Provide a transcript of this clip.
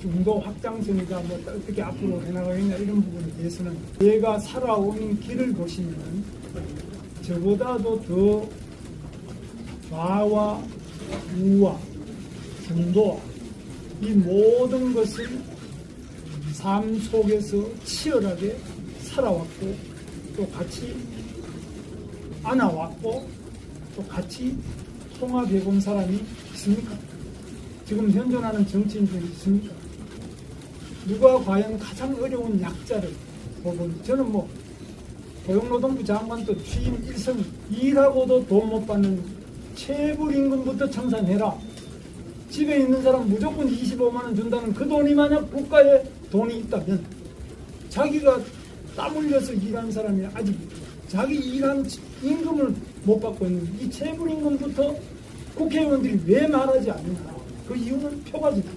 중도 확장성이다 뭐 어떻게 앞으로 해나가겠냐 이런 부분에 대해서는 얘가 살아온 길을 보시면 저보다도 더 좌와 우와 중도와 이 모든 것을 삶 속에서 치열하게 살아왔고 또 같이 안아왔고 또 같이 통합해 본 사람이 있습니까? 지금 현존하는 정치인 중에 있습니까? 누가 과연 가장 어려운 약자를 보고 저는 뭐 고용노동부 장관도 취임 일성 일하고도 돈 못 받는 최불임금부터 청산해라. 집에 있는 사람 무조건 25만 원 준다는 그 돈이 만약 국가에 돈이 있다면 자기가 땀 흘려서 일한 사람이 아직 자기 일한 임금을 못 받고 있는 이 최불임금부터 국회의원들이 왜 말하지 않느냐. 그 이유는 표가지다.